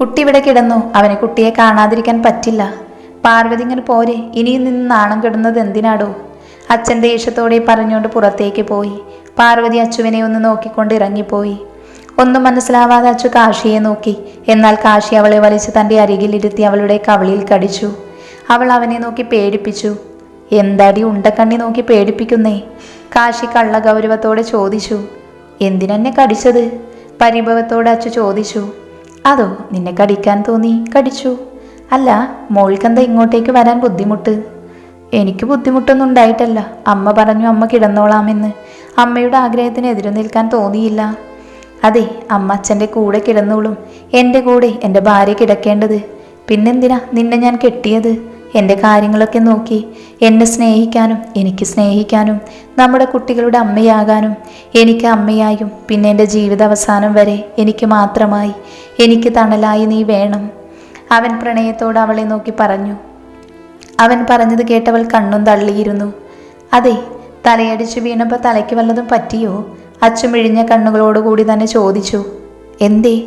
കുട്ടി ഇവിടെ കിടന്നു. അവനെ കുട്ടിയെ കാണാതിരിക്കാൻ പറ്റില്ല. പാർവതി ഇങ്ങനെ പോരെ. ഇനിയും നിന്ന് നാണം കിടുന്നത് എന്തിനാടോ? അച്ഛൻ ദേഷ്യത്തോടെ പറഞ്ഞുകൊണ്ട് പുറത്തേക്ക് പോയി. പാർവതി അച്ചുവിനെ ഒന്ന് നോക്കിക്കൊണ്ട് ഇറങ്ങിപ്പോയി. ഒന്നും മനസ്സിലാവാതെ അച്ചു കാശിയെ നോക്കി. എന്നാൽ കാശി അവളെ വലിച്ച് തന്റെ അരികിലിരുത്തി അവളുടെ കവളിയിൽ കടിച്ചു. അവൾ അവനെ നോക്കി പേടിപ്പിച്ചു. എന്താടി ഉണ്ടക്കണ്ണി നോക്കി പേടിപ്പിക്കുന്നേ? കാശി കള്ള ഗൗരവത്തോടെ ചോദിച്ചു. എന്തിനെന്നെ കടിച്ചത്? പരിഭവത്തോടെ അച്ചു ചോദിച്ചു. അതോ നിന്നെ കടിക്കാൻ തോന്നി? കടിച്ചു. അല്ല മോൾക്കെന്താ ഇങ്ങോട്ടേക്ക് വരാൻ ബുദ്ധിമുട്ട്? എനിക്ക് ബുദ്ധിമുട്ടൊന്നും ഉണ്ടായിട്ടല്ല. അമ്മ പറഞ്ഞു അമ്മ കിടന്നോളാമെന്ന്. അമ്മയുടെ ആഗ്രഹത്തിന് എതിരു നിൽക്കാൻ തോന്നിയില്ല. അതെ അമ്മ അച്ഛന്റെ കൂടെ കിടന്നോളും. എന്റെ കൂടെ എന്റെ ഭാര്യ കിടക്കേണ്ടത്. പിന്നെന്തിനാ നിന്നെ ഞാൻ കെട്ടിയത്? എന്റെ കാര്യങ്ങളൊക്കെ നോക്കി. എന്നെ സ്നേഹിക്കാനും എനിക്ക് സ്നേഹിക്കാനും നമ്മുടെ കുട്ടികളുടെ അമ്മയാകാനും എനിക്ക് അമ്മയായും പിന്നെ എന്റെ ജീവിത അവസാനം വരെ എനിക്ക് മാത്രമായി. എനിക്ക് തണലായി നീ വേണം. അവൻ പ്രണയത്തോട് അവളെ നോക്കി പറഞ്ഞു. അവൻ പറഞ്ഞത് കേട്ടവൾ കണ്ണും തള്ളിയിരുന്നു. അതെ തലയടിച്ചു വീണപ്പോൾ തലയ്ക്ക് വല്ലതും പറ്റിയോ? അച്ചുമിഴിഞ്ഞ കണ്ണുകളോടുകൂടി തന്നെ ചോദിച്ചു. എന്തേ?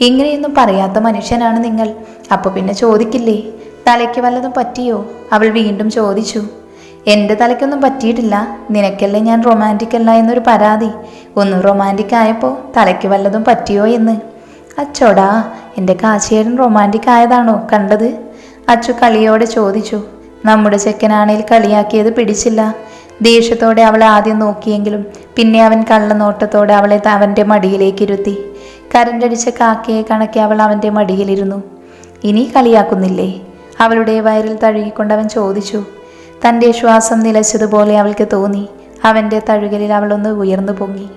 ഇങ്ങനെയൊന്നും പറയാത്ത മനുഷ്യനാണ് നിങ്ങൾ. അപ്പോൾ പിന്നെ ചോദിക്കില്ലേ? തലയ്ക്ക് വല്ലതും പറ്റിയോ? അവൾ വീണ്ടും ചോദിച്ചു. എന്റെ തലയ്ക്കൊന്നും പറ്റിയിട്ടില്ല. നിനക്കല്ലേ ഞാൻ റൊമാന്റിക് അല്ല എന്നൊരു പരാതി. ഒന്ന് റൊമാന്റിക് ആയപ്പോൾ തലയ്ക്ക് വല്ലതും പറ്റിയോ എന്ന്? അച്ചോടാ എന്റെ കാശിയേടൻ റൊമാന്റിക് ആയതാണോ കണ്ടത്? അച്ചു കളിയോടെ ചോദിച്ചു. നമ്മുടെ ചെക്കനാണേൽ കളിയാക്കിയത് പിടിച്ചില്ല. ദേഷ്യത്തോടെ അവളെ ആദ്യം നോക്കിയെങ്കിലും പിന്നെ അവൻ കള്ളനോട്ടത്തോടെ അവളെ അവന്റെ മടിയിലേക്ക് ഇരുത്തി കരണ്ടടിച്ച കാക്കയെ കണക്കി അവൾ അവന്റെ മടിയിലിരുന്നു. ഇനി കളിയാക്കുന്നില്ലേ? അവളുടെ വയറിൽ തഴുകിക്കൊണ്ട് അവൻ ചോദിച്ചു. തന്റെ ശ്വാസം നിലച്ചതുപോലെ അവൾക്ക് തോന്നി. അവന്റെ തഴുകലിൽ അവളൊന്ന് ഉയർന്നു പൊങ്ങി.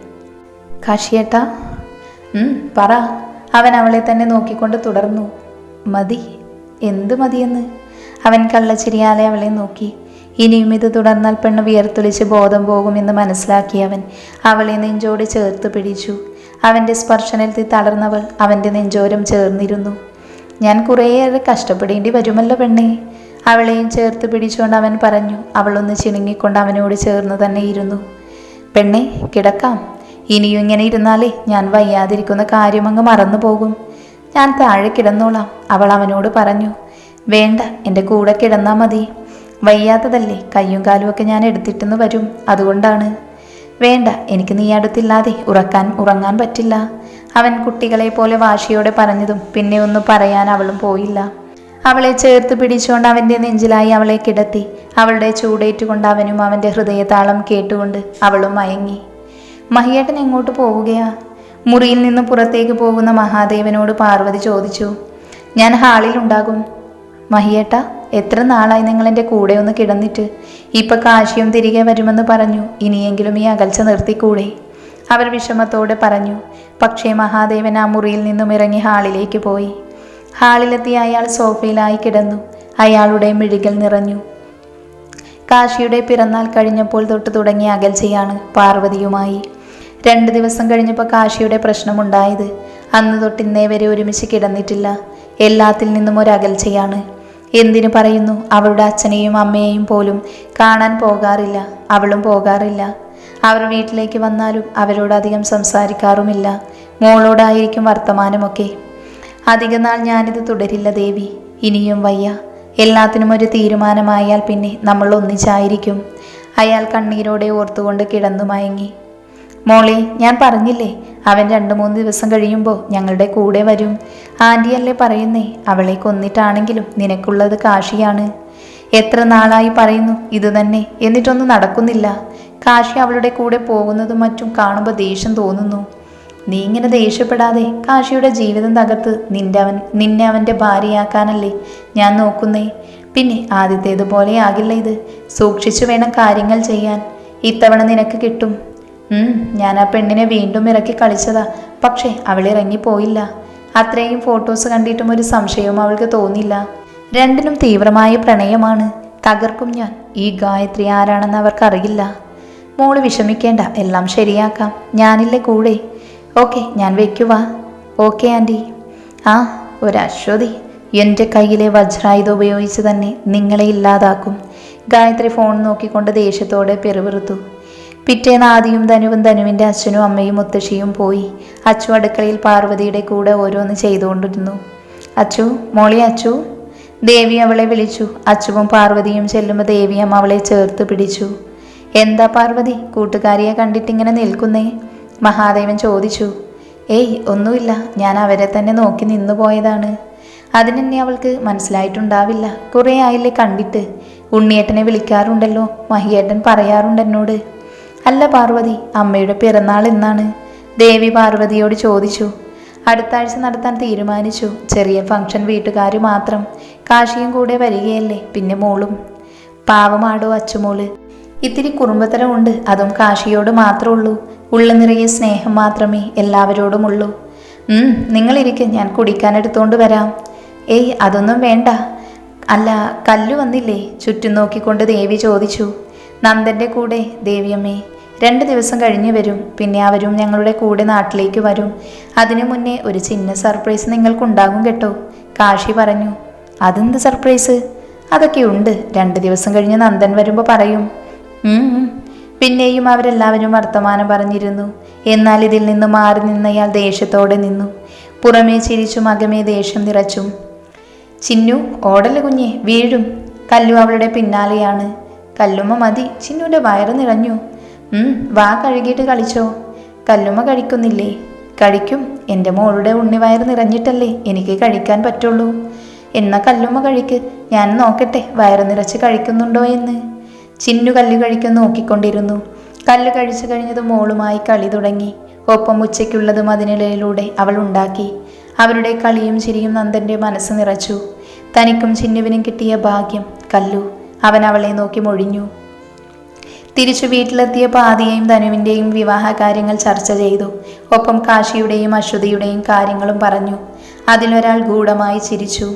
കാശിയേട്ടാ പറ. അവൻ അവളെ തന്നെ നോക്കിക്കൊണ്ട് തുടർന്നു. മതി. എന്ത് മതിയെന്ന്? അവൻ കള്ളച്ചിരിയാലെ അവളെ നോക്കി. ഇനിയും ഇത് തുടർന്നാൽ പെണ്ണ് വിയർത്തൊലിച്ച് ബോധം പോകുമെന്ന് മനസ്സിലാക്കി അവൻ. അവളെ നെഞ്ചോട് ചേർത്ത് പിടിച്ചു. അവന്റെ സ്പർശനത്തിൽ തളർന്നവൾ അവന്റെ നെഞ്ചോരം ചേർന്നിരുന്നു. ഞാൻ കുറേയേറെ കഷ്ടപ്പെടേണ്ടി വരുമല്ലോ പെണ്ണേ. അവളെയും ചേർത്ത് പിടിച്ചുകൊണ്ട് അവൻ പറഞ്ഞു. അവളൊന്ന് ചിണുങ്ങിക്കൊണ്ട് അവനോട് ചേർന്ന് തന്നെ ഇരുന്നു. പെണ്ണെ കിടക്കാം. ഇനിയും ഇങ്ങനെ ഇരുന്നാലേ ഞാൻ വയ്യാതിരിക്കുന്ന കാര്യമങ്ങ് മറന്നു പോകും. ഞാൻ താഴെ കിടന്നോളാം അവൾ അവനോട് പറഞ്ഞു. വേണ്ട എന്റെ കൂടെ കിടന്നാൽ മതി. വയ്യാത്തതല്ലേ കയ്യും കാലും ഒക്കെ ഞാൻ എടുത്തിട്ടെന്ന് വരും അതുകൊണ്ടാണ്. വേണ്ട എനിക്ക് നീ അടുത്തില്ലാതെ ഉറക്കാൻ ഉറങ്ങാൻ പറ്റില്ല. അവൻ കുട്ടികളെ പോലെ വാശിയോടെ പറഞ്ഞതും പിന്നെ ഒന്നും പറയാൻ അവളും പോയില്ല. അവളെ ചേർത്ത് പിടിച്ചുകൊണ്ട് അവന്റെ നെഞ്ചിലായി അവളെ കിടത്തി അവളുടെ ചൂടേറ്റുകൊണ്ട് അവനും അവന്റെ ഹൃദയതാളം കേട്ടുകൊണ്ട് അവളും മയങ്ങി. മഹിയേട്ടൻ എങ്ങോട്ട് പോവുകയാ? മുറിയിൽ നിന്ന് പുറത്തേക്ക് പോകുന്ന മഹാദേവനോട് പാർവതി ചോദിച്ചു. ഞാൻ ഹാളിൽ ഉണ്ടാകും. മഹിയേട്ട എത്ര നാളായി നിങ്ങൾ എന്റെ കൂടെ ഒന്ന് കിടന്നിട്ട്? ഇപ്പൊ കാശിയും തിരികെ വരുമെന്ന് പറഞ്ഞു. ഇനിയെങ്കിലും ഈ അകൽച്ച നിർത്തിക്കൂടെ? അവർ വിഷമത്തോടെ പറഞ്ഞു. പക്ഷേ മഹാദേവൻ ആ മുറിയിൽ നിന്നും ഇറങ്ങി ഹാളിലേക്ക് പോയി. ഹാളിലെത്തി അയാൾ സോഫയിലായി കിടന്നു. അയാളുടെ മിഴികൾ നിറഞ്ഞു. കാശിയുടെ പിറന്നാൾ കഴിഞ്ഞപ്പോൾ തൊട്ട് തുടങ്ങിയ അകൽച്ചയാണ് പാർവതിയുമായി. രണ്ട് ദിവസം കഴിഞ്ഞപ്പോൾ കാശിയുടെ പ്രശ്നമുണ്ടായത്. അന്ന് തൊട്ട് ഇന്നേ വരെ ഒരുമിച്ച് കിടന്നിട്ടില്ല. എല്ലാത്തിൽ നിന്നും ഒരകൽച്ചയാണ്. എന്തിനു പറയുന്നു? അവളുടെ അച്ഛനെയും അമ്മയെയും പോലും കാണാൻ പോകാറില്ല. അവളും പോകാറില്ല. അവർ വീട്ടിലേക്ക് വന്നാലും അവരോട് അധികം സംസാരിക്കാറുമില്ല. മോളോടായിരിക്കും വർത്തമാനമൊക്കെ. അധികനാൾ ഞാനിത് തുടരില്ല ദേവി. ഇനിയും വയ്യ. എല്ലാത്തിനും ഒരു തീരുമാനമായാൽ പിന്നെ നമ്മൾ ഒന്നിച്ചായിരിക്കും. അയാൾ കണ്ണീരോടെ ഓർത്തുകൊണ്ട് കിടന്നു മയങ്ങി. മോളെ ഞാൻ പറഞ്ഞില്ലേ അവൻ രണ്ട് മൂന്ന് ദിവസം കഴിയുമ്പോൾ ഞങ്ങളുടെ കൂടെ വരും. ആന്റിയല്ലേ പറയുന്നേ അവളെ കൊന്നിട്ടാണെങ്കിലും നിനക്കുള്ളത് കാശിയാണ്. എത്ര നാളായി പറയുന്നു ഇത് തന്നെ എന്നിട്ടൊന്നും നടക്കുന്നില്ല. കാശി അവളുടെ കൂടെ പോകുന്നതും മറ്റും കാണുമ്പോൾ ദേഷ്യം തോന്നുന്നു. നീ ഇങ്ങനെ ദേഷ്യപ്പെടാതെ കാശിയുടെ ജീവിതം തകർത്ത് നിന്റെ അവൻ നിന്നെ അവന്റെ ഭാര്യയാക്കാനല്ലേ ഞാൻ നോക്കുന്നേ. പിന്നെ ആദ്യത്തേതുപോലെ ആകില്ല ഇത്. സൂക്ഷിച്ചു വേണം കാര്യങ്ങൾ ചെയ്യാൻ. ഇത്തവണ നിനക്ക് കിട്ടും. ഞാൻ ആ പെണ്ണിനെ വീണ്ടും ഇറക്കി കളിച്ചതാ. പക്ഷേ അവൾ ഇറങ്ങിപ്പോയില്ല അത്രയും ഫോട്ടോസ് കണ്ടിട്ടും ഒരു സംശയവും അവൾക്ക് തോന്നില്ല. രണ്ടിനും തീവ്രമായ പ്രണയമാണ്. തകർക്കും ഞാൻ. ഈ ഗായത്രി ആരാണെന്ന് അവർക്കറിയില്ല. മോൾ വിഷമിക്കേണ്ട. എല്ലാം ശരിയാക്കാം. ഞാനില്ലേ കൂടെ? ഓക്കെ ഞാൻ വെക്കുവാ ഓക്കെ ആന്റി ആ ഒരു അശ്വതി. എന്റെ കയ്യിലെ വജ്രായുധം ഉപയോഗിച്ച് തന്നെ നിങ്ങളെ ഇല്ലാതാക്കും. ഗായത്രി ഫോൺ നോക്കിക്കൊണ്ട് ദേഷ്യത്തോടെ പിറുപിറുത്തു പിറ്റേന്ന് ആദിയും ധനുവും ധനുവിന്റെ അച്ഛനും അമ്മയും മുത്തശ്ശിയും പോയി. അച്ചു അടുക്കളയിൽ പാർവതിയുടെ കൂടെ ഓരോന്ന് ചെയ്തുകൊണ്ടിരുന്നു. അച്ചു മോളി അച്ചു. ദേവി അവളെ വിളിച്ചു. അച്ചുവും പാർവതിയും ചെല്ലുമ്പോൾ ദേവിയം അവളെ ചേർത്ത് പിടിച്ചു. എന്താ പാർവതി? കൂട്ടുകാരിയെ കണ്ടിട്ടിങ്ങനെ നിൽക്കുന്നേ? മഹാദേവൻ ചോദിച്ചു. ഏയ് ഒന്നുമില്ല. ഞാൻ അവരെ തന്നെ നോക്കി നിന്നു പോയതാണ്. അതിനെന്നെ അവൾക്ക് മനസ്സിലായിട്ടുണ്ടാവില്ല. കുറേ ആയില്ലേ കണ്ടിട്ട്. ഉണ്ണിയേട്ടനെ വിളിക്കാറുണ്ടല്ലോ. മഹിയേട്ടൻ പറയാറുണ്ട് എന്നോട്. അല്ല പാർവതി അമ്മയുടെ പിറന്നാൾ എന്നാണ് ദേവി പാർവതിയോട് ചോദിച്ചു. അടുത്ത ആഴ്ച നടത്താൻ തീരുമാനിച്ചു. ചെറിയ ഫംഗ്ഷൻ വീട്ടുകാർ മാത്രം. കാശിയും കൂടെ വരികയല്ലേ പിന്നെ മോളും. പാവമാടോ അച്ചുമോൾ ഇത്തിരി കുറുമ്പത്തരമുണ്ട് അതും കാശിയോട് മാത്രമേ ഉള്ളൂ നിറയെ സ്നേഹം മാത്രമേ എല്ലാവരോടുമുള്ളൂ. നിങ്ങളിരിക്കും ഞാൻ കുടിക്കാൻ എടുത്തുകൊണ്ട് വരാം. ഏയ് അതൊന്നും വേണ്ട. അല്ല കല്ലു വന്നില്ലേ? ചുറ്റും നോക്കിക്കൊണ്ട് ദേവി ചോദിച്ചു. നന്ദന്റെ കൂടെ ദേവിയമ്മേ. രണ്ട് ദിവസം കഴിഞ്ഞ് വരും. പിന്നെ അവരും ഞങ്ങളുടെ കൂടെ നാട്ടിലേക്ക് വരും. അതിനു മുന്നേ ഒരു ചിന്ന സർപ്രൈസ് നിങ്ങൾക്കുണ്ടാകും കേട്ടോ. കാശി പറഞ്ഞു. അതെന്ത് സർപ്രൈസ് അതൊക്കെ ഉണ്ട് രണ്ട് ദിവസം കഴിഞ്ഞ് നന്ദൻ വരുമ്പോൾ പറയും. പിന്നെയും അവരെല്ലാവരും വർത്തമാനം പറഞ്ഞിരുന്നു. എന്നാൽ ഇതിൽ നിന്ന് മാറി നിന്നയാൾ ദേഷ്യത്തോടെ നിന്നു. പുറമേ ചിരിച്ചും അകമേ ദേഷ്യം നിറച്ചും. ചിന്നു ഓടൽ കുഞ്ഞെ വീഴും. കല്ലു അവളുടെ പിന്നാലെയാണ്. കല്ലുമ്മ മതി. ചിന്നുവിന്റെ വയറ് നിറഞ്ഞു. വാ കഴുകിയിട്ട് കളിച്ചോ. കല്ലുമ്മ കഴിക്കുന്നില്ലേ? കഴിക്കും. എന്റെ മോളുടെ ഉണ്ണി ഉണ്ണിവയറ് നിറഞ്ഞിട്ടല്ലേ എനിക്ക് കഴിക്കാൻ പറ്റുള്ളൂ. എന്നാ കല്ലുമ്മ കഴിക്ക്. ഞാൻ നോക്കട്ടെ വയറ് നിറച്ച് കഴിക്കുന്നുണ്ടോ എന്ന്. ചിന്നു കല്ല് കഴിക്കാൻ നോക്കിക്കൊണ്ടിരുന്നു. കല്ല് കഴിച്ചു കഴിഞ്ഞത് മോളുമായി കളി തുടങ്ങി. ഒപ്പം ഉച്ചയ്ക്കുള്ളതും അതിനിടയിലൂടെ അവൾ ഉണ്ടാക്കി. അവരുടെ കളിയും ചിരിയും നന്ദന്റെ മനസ്സ് നിറച്ചു. തനിക്കും ചിന്നുവിനും കിട്ടിയ ഭാഗ്യം കല്ലു. അവൻ അവളെ നോക്കി മൊഴിഞ്ഞു. തിരിച്ചു വീട്ടിലെത്തിയ പാതിയെയും ധനുവിന്റെയും വിവാഹ കാര്യങ്ങൾ ചർച്ച ചെയ്തു. ഒപ്പം കാശിയുടെയും അശ്വതിയുടെയും കാര്യങ്ങളും പറഞ്ഞു. അതിലൊരാൾ ഗൂഢമായി ചിരിച്ചു.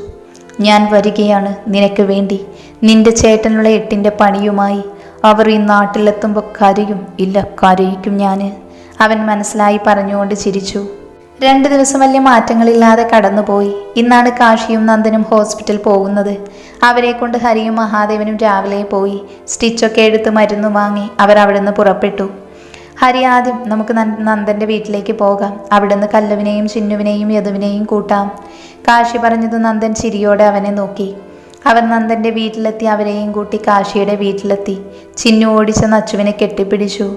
ഞാൻ വരികയാണ് നിനക്ക് വേണ്ടി. നിന്റെ ചേട്ടനുള്ള എട്ടിന്റെ പണിയുമായി. അവർ ഈ നാട്ടിലെത്തുമ്പോൾ കരയും. ഇല്ല കരയിക്കും ഞാൻ അവൻ മനസ്സിലായി പറഞ്ഞുകൊണ്ട് ചിരിച്ചു. രണ്ട് ദിവസം വലിയ മാറ്റങ്ങളില്ലാതെ കടന്നുപോയി. ഇന്നാണ് കാശിയും നന്ദനും ഹോസ്പിറ്റൽ പോകുന്നത്. അവരെ കൊണ്ട് ഹരിയും മഹാദേവനും രാവിലെ പോയി. സ്റ്റിച്ചൊക്കെ എടുത്ത് മരുന്ന് വാങ്ങി അവർ അവിടെ നിന്ന് പുറപ്പെട്ടു. ഹരി ആദ്യം നമുക്ക് നന്ദന്റെ വീട്ടിലേക്ക് പോകാം. അവിടുന്ന് കല്ലുവിനെയും ചിന്നുവിനെയും യദുവിനെയും കൂട്ടാം. കാശി പറഞ്ഞത് നന്ദൻ ചിരിയോടെ അവനെ നോക്കി. അവർ നന്ദന്റെ വീട്ടിലെത്തി അവരെയും കൂട്ടി കാശിയുടെ വീട്ടിലെത്തി. ചിന്നു ഓടിച്ച നച്ചുവിനെ കെട്ടിപ്പിടിച്ചു.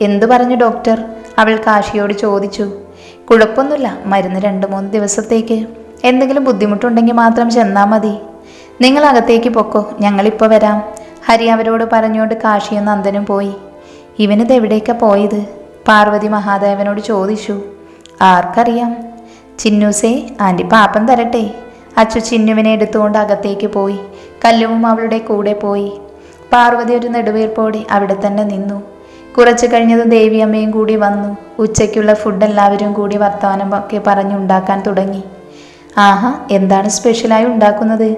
എന്തു പറഞ്ഞു ഡോക്ടർ? അവൾ കാശിയോട് ചോദിച്ചു. കുഴപ്പമൊന്നുമില്ല. മരുന്ന് രണ്ട് മൂന്ന് ദിവസത്തേക്ക്. എന്തെങ്കിലും ബുദ്ധിമുട്ടുണ്ടെങ്കിൽ മാത്രം ചെന്നാൽ മതി. നിങ്ങൾ അകത്തേക്ക് പൊക്കോ. ഞങ്ങളിപ്പോൾ വരാം. ഹരി അവരോട് പറഞ്ഞുകൊണ്ട് കാശിയും നന്ദനും പോയി. ഇവനിത് എവിടേക്കാ പോയത്? പാർവതി മഹാദേവനോട് ചോദിച്ചു. ആർക്കറിയാം. ചിന്നൂസേ ആന്റി പാപ്പം തരട്ടെ. അച്ചു ചിന്നുവിനെ എടുത്തുകൊണ്ട് അകത്തേക്ക് പോയി. കല്ലുവും അവളുടെ കൂടെ പോയി. പാർവതി ഒരു നെടുവീർപ്പോടെ അവിടെ തന്നെ നിന്നു. കുറച്ചു കഴിഞ്ഞത് ദേവിയമ്മയും കൂടി വന്നു. ഉച്ചയ്ക്കുള്ള ഫുഡ് എല്ലാവരും കൂടി വർത്തമാനം ഒക്കെ പറഞ്ഞുണ്ടാക്കാൻ തുടങ്ങി. ആഹാ എന്താണ് സ്പെഷ്യലായി ഉണ്ടാക്കുന്നത്?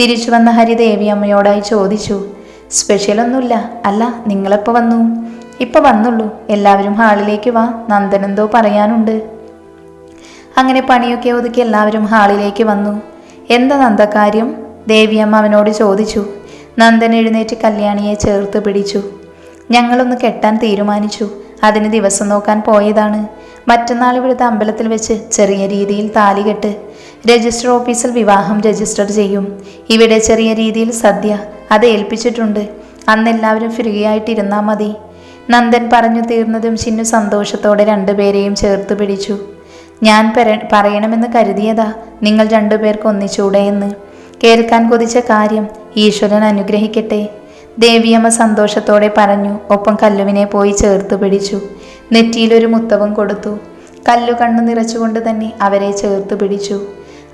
തിരിച്ചു വന്ന ഹരി ദേവിയമ്മയോടായി ചോദിച്ചു. സ്പെഷ്യലൊന്നുമില്ല അല്ല നിങ്ങളെപ്പോൾ വന്നു? ഇപ്പോൾ വന്നുള്ളൂ. എല്ലാവരും ഹാളിലേക്ക് വാ. നന്ദനെന്തോ പറയാനുണ്ട്. അങ്ങനെ പണിയൊക്കെ ഒതുക്കി എല്ലാവരും ഹാളിലേക്ക് വന്നു. എന്താ നന്ദകാര്യം ദേവിയമ്മ അവനോട് ചോദിച്ചു. നന്ദൻ എഴുന്നേറ്റ് കല്യാണിയെ ചേർത്ത് പിടിച്ചു. ഞങ്ങളൊന്ന് കെട്ടാൻ തീരുമാനിച്ചു. അതിന് ദിവസം നോക്കാൻ പോയതാണ്. മറ്റന്നാൾ ഇവിടുത്തെ അമ്പലത്തിൽ വെച്ച് ചെറിയ രീതിയിൽ താലികെട്ട് രജിസ്റ്റർ ഓഫീസിൽ വിവാഹം രജിസ്റ്റർ ചെയ്യും. ഇവിടെ ചെറിയ രീതിയിൽ സദ്യ അത് ഏൽപ്പിച്ചിട്ടുണ്ട്. അന്ന് എല്ലാവരും ഫ്രീ ആയിട്ടിരുന്നാൽ മതി. നന്ദൻ പറഞ്ഞു തീർന്നതും ചിന്നു സന്തോഷത്തോടെ രണ്ടുപേരെയും ചേർത്ത് പിടിച്ചു. ഞാൻ പറയണമെന്ന് കരുതിയതാ നിങ്ങൾ രണ്ടുപേർക്ക് എന്ന്. കേൾക്കാൻ കൊതിച്ച കാര്യം ഈശ്വരൻ അനുഗ്രഹിക്കട്ടെ. ദേവിയമ്മ സന്തോഷത്തോടെ പറഞ്ഞു ഒപ്പം കല്ലുവിനെ പോയി ചേർത്ത് പിടിച്ചു. നെറ്റിയിലൊരു മുത്തവും കൊടുത്തു. കല്ലു കണ്ണു നിറച്ചുകൊണ്ട് തന്നെ അവരെ ചേർത്ത് പിടിച്ചു.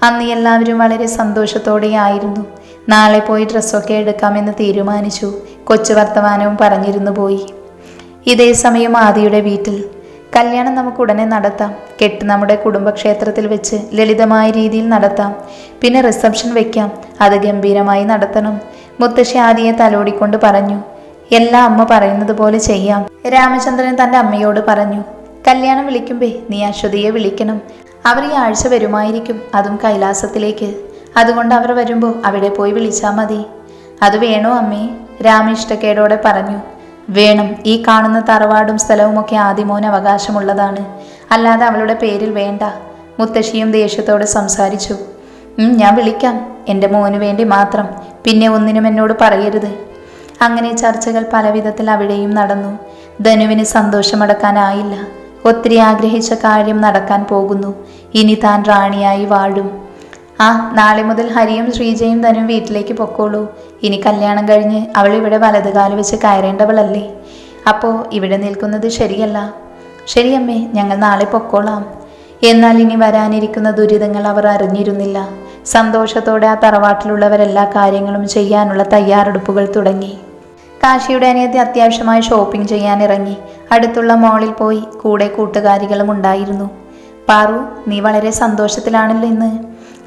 അന്ന് എല്ലാവരും വളരെ സന്തോഷത്തോടെയായിരുന്നു. നാളെ പോയി ഡ്രസ്സൊക്കെ എടുക്കാമെന്ന് തീരുമാനിച്ചു. കൊച്ചു വർത്തമാനവും പറഞ്ഞിരുന്നു പോയി. ഇതേ സമയം ആദിയുടെ വീട്ടിൽ. കല്യാണം നമുക്ക് ഉടനെ നടത്താം. കെട്ട് നമ്മുടെ കുടുംബക്ഷേത്രത്തിൽ വെച്ച് ലളിതമായ രീതിയിൽ നടത്താം. പിന്നെ റിസപ്ഷൻ വെക്കാം. അത് ഗംഭീരമായി നടത്തണം. മുത്തശ്ശി ആദിയെ തലോടിക്കൊണ്ട് പറഞ്ഞു എല്ലാ അമ്മ പറയുന്നത് പോലെ ചെയ്യാം രാമചന്ദ്രൻ തന്റെ അമ്മയോട് പറഞ്ഞു. കല്യാണം വിളിക്കുമ്പേ നീ അശ്വതിയെ വിളിക്കണം. അവർ ഈ ആഴ്ച വരുമായിരിക്കും അതും കൈലാസത്തിലേക്ക്. അതുകൊണ്ട് അവർ വരുമ്പോൾ അവിടെ പോയി വിളിച്ചാൽ മതി. അത് വേണോ അമ്മേ? രാമ ഇഷ്ടക്കേടോടെ പറഞ്ഞു. വേണം. ഈ കാണുന്ന തറവാടും സ്ഥലവുമൊക്കെ ആദിമോന് അവകാശമുള്ളതാണ്. അല്ലാതെ അവളുടെ പേരിൽ വേണ്ട. മുത്തശ്ശിയും ദേഷ്യത്തോടെ സംസാരിച്ചു. "ഉം, ഞാൻ വിളിക്കാം. എന്റെ മോന് വേണ്ടി മാത്രം. പിന്നെ ഒന്നിനും എന്നോട് പറയരുത്. അങ്ങനെ ചർച്ചകൾ പലവിധത്തിൽ അവിടെയും നടന്നു. ധനുവിന് സന്തോഷമടക്കാനായില്ല. ഒത്തിരി ആഗ്രഹിച്ച കാര്യം നടക്കാൻ പോകുന്നു. ഇനി താൻ റാണിയായി വാഴും. ആ നാളെ മുതൽ ഹരിയും ശ്രീജയും ധനു വീട്ടിലേക്ക് പൊക്കോളൂ. ഇനി കല്യാണം കഴിഞ്ഞ് അവൾ ഇവിടെ വലതുകാൽ വെച്ച് കയറേണ്ടവളല്ലേ? അപ്പോൾ ഇവിടെ നിൽക്കുന്നത് ശരിയല്ല. ശരിയമ്മേ ഞങ്ങൾ നാളെ പൊക്കോളാം. എന്നാൽ ഇനി വരാനിരിക്കുന്ന ദുരിതങ്ങൾ അവർ അറിഞ്ഞിരുന്നില്ല. സന്തോഷത്തോടെ ആ തറവാട്ടിലുള്ളവരെല്ലാ കാര്യങ്ങളും ചെയ്യാനുള്ള തയ്യാറെടുപ്പുകൾ തുടങ്ങി. കാശിയുടെ അനിയത്തി അത്യാവശ്യമായി ഷോപ്പിംഗ് ചെയ്യാൻ ഇറങ്ങി. അടുത്തുള്ള മോളിൽ പോയി കൂടെ കൂട്ടുകാരികളും ഉണ്ടായിരുന്നു. പാറു നീ വളരെ സന്തോഷത്തിലാണല്ലോ ഇന്ന്.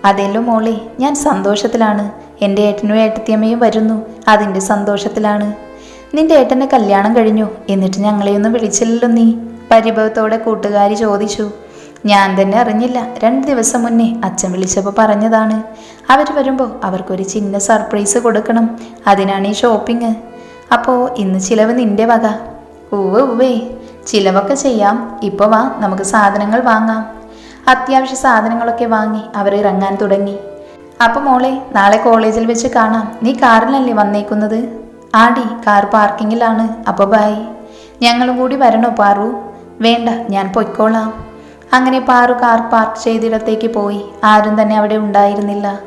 അതെല്ലോ മോളെ ഞാൻ സന്തോഷത്തിലാണ്. എന്റെ ഏട്ടനും ഏട്ടത്തിയമ്മയും വരുന്നു. അതിന്റെ സന്തോഷത്തിലാണ്. നിന്റെ ഏട്ടന്റെ കല്യാണം കഴിഞ്ഞു. എന്നിട്ട് ഞങ്ങളെയൊന്നും വിളിച്ചില്ലല്ലോ നീ. പരിഭവത്തോടെ കൂട്ടുകാരി ചോദിച്ചു. ഞാൻ തന്നെ അറിഞ്ഞില്ല. രണ്ട് ദിവസം മുന്നേ അച്ഛൻ വിളിച്ചപ്പോൾ പറഞ്ഞതാണ്. അവർ വരുമ്പോൾ അവർക്കൊരു ചിന്ന സർപ്രൈസ് കൊടുക്കണം. അതിനാണ് ഈ ഷോപ്പിംഗ് അപ്പോൾ ഇന്ന് ചിലവ് നിന്റെ വക. ഉവ്വ് ഉവ്വേ. ചിലവൊക്കെ ചെയ്യാം. ഇപ്പോൾ വാ നമുക്ക് സാധനങ്ങൾ വാങ്ങാം. അത്യാവശ്യ സാധനങ്ങളൊക്കെ വാങ്ങി അവർ ഇറങ്ങാൻ തുടങ്ങി. അപ്പം മോളെ നാളെ കോളേജിൽ വെച്ച് കാണാം. നീ കാറിലല്ലേ വന്നേക്കുന്നത്? ആടി കാർ പാർക്കിങ്ങിലാണ് അപ്പോൾ ബൈ ഞങ്ങളും കൂടി വരണോ പാറു? വേണ്ട ഞാൻ പൊയ്ക്കോളാം. അങ്ങനെ പാറു കാർ പാർക്ക് ചെയ്തിടത്തേക്ക് പോയി. ആരും തന്നെ അവിടെ ഉണ്ടായിരുന്നില്ല.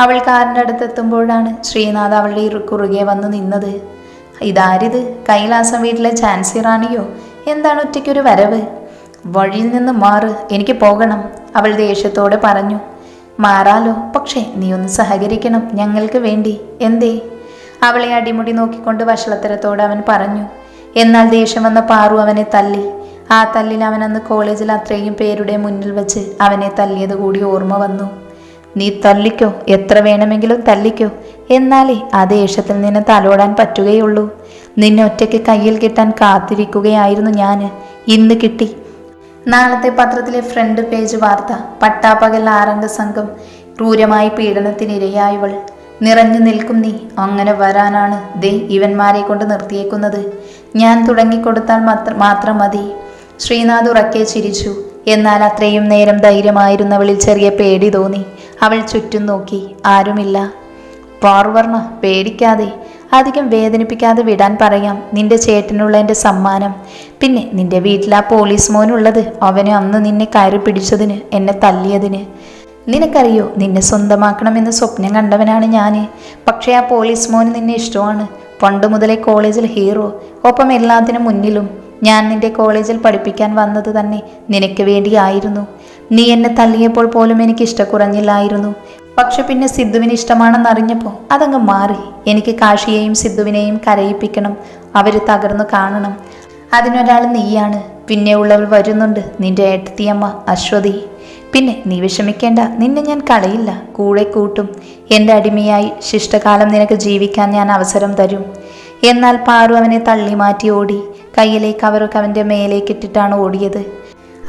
അവൾ കാറിന്റെ അടുത്തെത്തുമ്പോഴാണ് ശ്രീനാഥ് അവളുടെ കുറുകെ വന്നു നിന്നത്. ഇതാരിത്? കൈലാസം വീട്ടിലെ ചാൻസി റാണിയോ? എന്താണ് ഒറ്റയ്ക്കൊരു വരവ്? വഴിയിൽ നിന്ന് മാറ് എനിക്ക് പോകണം അവൾ ദേഷ്യത്തോടെ പറഞ്ഞു. മാറാലോ പക്ഷേ നീ ഒന്ന് സഹകരിക്കണം ഞങ്ങൾക്ക് വേണ്ടി. എന്തേ? അവളെ അടിമുടി നോക്കിക്കൊണ്ട് വഷളത്തരത്തോടെ അവൻ പറഞ്ഞു. എന്നാൽ ദേഷ്യം വന്ന പാറു അവനെ തല്ലി. ആ തല്ലിൽ അവൻ അന്ന് കോളേജിൽ അത്രയും പേരുടെ മുന്നിൽ വെച്ച് അവനെ തല്ലിയത് കൂടി ഓർമ്മ വന്നു. നീ തല്ലിക്കോ? എത്ര വേണമെങ്കിലും തല്ലിക്കോ? എന്നാലേ ആ ദേഷ്യത്തിൽ നിന്ന് തലോടാൻ പറ്റുകയുള്ളൂ. നിന്നെ ഒറ്റയ്ക്ക് കയ്യിൽ കിട്ടാൻ കാത്തിരിക്കുകയായിരുന്നു ഞാൻ ഇന്ന് കിട്ടി. നാളത്തെ പത്രത്തിലെ ഫ്രണ്ട് പേജ് വാർത്ത പട്ടാപ്പകൽ ആറംഗ സംഘം ക്രൂരമായി പീഡനത്തിനിരയായവൾ നിറഞ്ഞു നിൽക്കും നീ. അങ്ങനെ വരാനാണ് ദേ ഇവന്മാരെ കൊണ്ട് നിർത്തിയേക്കുന്നത്. ഞാൻ തുടങ്ങിക്കൊടുത്താൽ മാത്രം മാത്രം മതി. ശ്രീനാഥ് ഉറക്കെ ചിരിച്ചു. എന്നാൽ അത്രയും നേരം ധൈര്യമായിരുന്നവളിൽ ചെറിയ പേടി തോന്നി. അവൾ ചുറ്റും നോക്കി. ആരുമില്ല. പാർവർണ പേടിക്കാതെ. അധികം വേദനിപ്പിക്കാതെ വിടാൻ പറയാം. നിന്റെ ചേട്ടനുള്ള എന്റെ സമ്മാനം. പിന്നെ നിന്റെ വീട്ടിൽ ആ പോലീസ് മോനുള്ളത്. അവന് അന്ന് നിന്നെ കയറി പിടിച്ചതിന് എന്നെ തല്ലിയതിന്. നിനക്കറിയോ നിന്നെ സ്വന്തമാക്കണമെന്ന് സ്വപ്നം കണ്ടവനാണ് ഞാൻ പക്ഷേ ആ പോലീസ് മോന് നിന്നെ ഇഷ്ടമാണ്. പണ്ട് മുതലേ കോളേജിൽ ഹീറോ. ഒപ്പം എല്ലാത്തിനും മുന്നിലും. ഞാൻ നിന്റെ കോളേജിൽ പഠിപ്പിക്കാൻ വന്നത് തന്നെ നിനക്ക് വേണ്ടിയായിരുന്നു. നീ എന്നെ തള്ളിയപ്പോൾ പോലും എനിക്ക് ഇഷ്ടക്കുറഞ്ഞില്ലായിരുന്നു. പക്ഷെ പിന്നെ സിദ്ധുവിന് ഇഷ്ടമാണെന്നറിഞ്ഞപ്പോൾ അതങ്ങ് മാറി. എനിക്ക് കാശിയെയും സിദ്ധുവിനെയും കരയിപ്പിക്കണം അവർ തകർന്നു കാണണം. അതിനൊരാൾ നീയാണ്. പിന്നെ ഉള്ളവൾ വരുന്നുണ്ട് നിന്റെ ഏട്ടത്തിയമ്മ അശ്വതി. പിന്നെ നീ വിഷമിക്കേണ്ട നിന്നെ ഞാൻ കളയില്ല കൂടെ കൂട്ടും. എന്റെ അടിമയായി ശിഷ്ടകാലം നിനക്ക് ജീവിക്കാൻ ഞാൻ അവസരം തരും. എന്നാൽ പാറു അവനെ തള്ളി മാറ്റി ഓടി. കയ്യിലേക്ക് കവറൊക്കെ അവന്റെ മേലേക്കിട്ടിട്ടാണ് ഓടിയത്.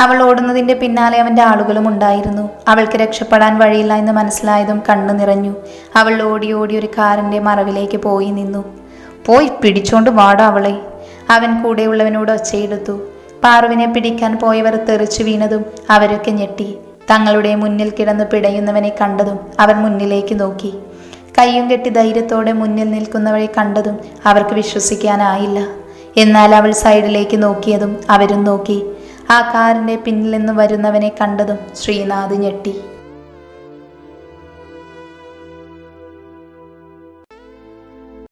അവൾ ഓടുന്നതിന്റെ പിന്നാലെ അവന്റെ ആളുകളും ഉണ്ടായിരുന്നു. അവൾക്ക് രക്ഷപ്പെടാൻ വഴിയില്ല എന്ന് മനസ്സിലായതും കണ്ണു നിറഞ്ഞു. അവൾ ഓടി ഓടി ഒരു കാറിന്റെ മറവിലേക്ക് പോയി നിന്നു. പോയി പിടിച്ചോണ്ട് വാടാ അവളെ അവൻ കൂടെയുള്ളവനോട് ഒച്ചയെടുത്തു. പാറുവിനെ പിടിക്കാൻ പോയവർ തെറിച്ചു വീണതും അവരൊക്കെ ഞെട്ടി. തങ്ങളുടെ മുന്നിൽ കിടന്ന് പിടയുന്നവനെ കണ്ടതും അവർ മുന്നിലേക്ക് നോക്കി. കയ്യും കെട്ടി ധൈര്യത്തോടെ മുന്നിൽ നിൽക്കുന്നവരെ കണ്ടതും അവർക്ക് വിശ്വസിക്കാനായില്ല. എന്നാൽ അവൾ സൈഡിലേക്ക് നോക്കിയതും അവരും നോക്കി. ആ കാറിന്റെ പിന്നിൽ നിന്ന് വരുന്നവനെ കണ്ടതും ശ്രീനാഥ് ഞെട്ടി.